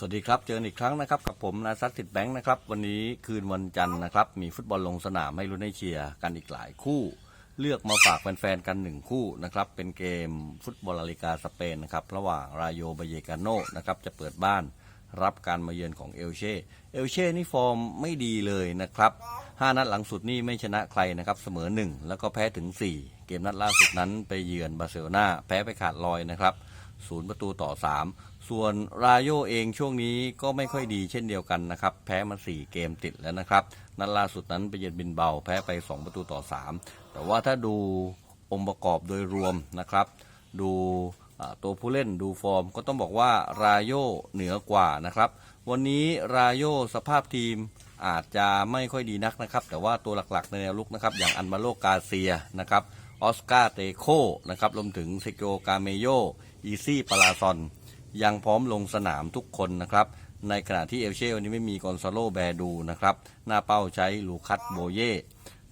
สวัสดีครับ เจอกันอีกครั้งนะครับกับผมนาซัตติดแบงค์นะครับ วันนี้คืนวันจันทร์นะครับ มีฟุตบอลลงสนามให้ลุ้นให้เชียร์กันอีกหลายคู่ เลือกมาฝากแฟนๆกันหนึ่งคู่นะครับ เป็นเกมฟุตบอลลาลิกาสเปนนะครับ ระหว่างรายโยบเยกาโนนะครับ จะเปิดบ้านรับการมาเยือนของเอลเช่เอลเช่นี่ฟอร์มไม่ดีเลยนะครับห้านัดหลังสุดนี่ไม่ชนะใครนะครับ เสมอหนึ่งแล้วก็แพ้ถึง 4 เกมนัดล่าสุดนั้นไปเยือนบาร์เซโลนาแพ้ไปขาดลอยนะครับ ศูนย์ประตูต่อ 3 ส่วนรายโยเองช่วงนี้ก็ไม่ค่อยดีเช่นเดียวกันนะครับ แพ้มา 4 เกมติดแล้วนะครับ นัดล่าสุดนั้นไปเยือนบินเบาแพ้ไป 2 ประตูต่อ 3 แต่ว่าถ้าดูองค์ประกอบโดยรวมนะครับ ดูตัวผู้เล่นดูฟอร์มก็ต้องบอกว่ารายโยเหนือกว่านะครับ วันนี้รายโยสภาพทีมอาจจะไม่ค่อยดีนักนะครับ แต่ว่าตัวหลักๆในแนวลุกนะครับ อย่างอันมาโลกาเซียนะครับ ออสการ์เตโคนะครับรวมถึงเซโกกาเมโยอีซี่ปาลาซอน ยังพร้อมลงสนามทุกคนนะครับ ในขณะที่เอลเช่วันนี้ไม่มีกอนซาโลแบดูนะครับ หน้าเป้าใช้ลูคัสโบเย่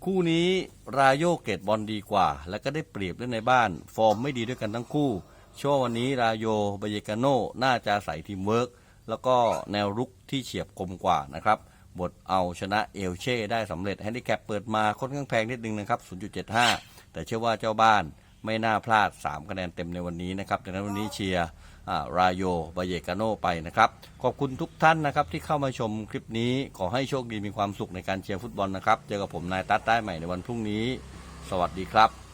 คู่นี้รายโยเกตบอลดีกว่า และก็ได้เปรียบเล่นในบ้าน ฟอร์มไม่ดีด้วยกันทั้งคู่ช่วงวันนี้รายโยบเยกาโน่น่าจะใส่ทีมเวิร์กแล้วก็แนวรุกที่เฉียบคมกว่านะครับ บทเอาชนะเอลเช่ได้สำเร็จแฮนดิแคปเปิดมาค่อนข้างแพงนิดนึงนะครับ 0.75 แต่เชื่อว่าเจ้าบ้านไม่น่าพลาด 3 คะแนนเต็มในวันนี้นะครับดังนั้นวันนี้เชียร์รายโยบาเยกาโนไปนะครับ ขอบคุณทุกท่านนะครับที่เข้ามาชมคลิปนี้ขอให้โชคดีมีความสุขในการเชียร์ฟุตบอลนะครับ เจอกับผมนายตั๊ดได้ใหม่ในวันพรุ่งนี้ สวัสดีครับ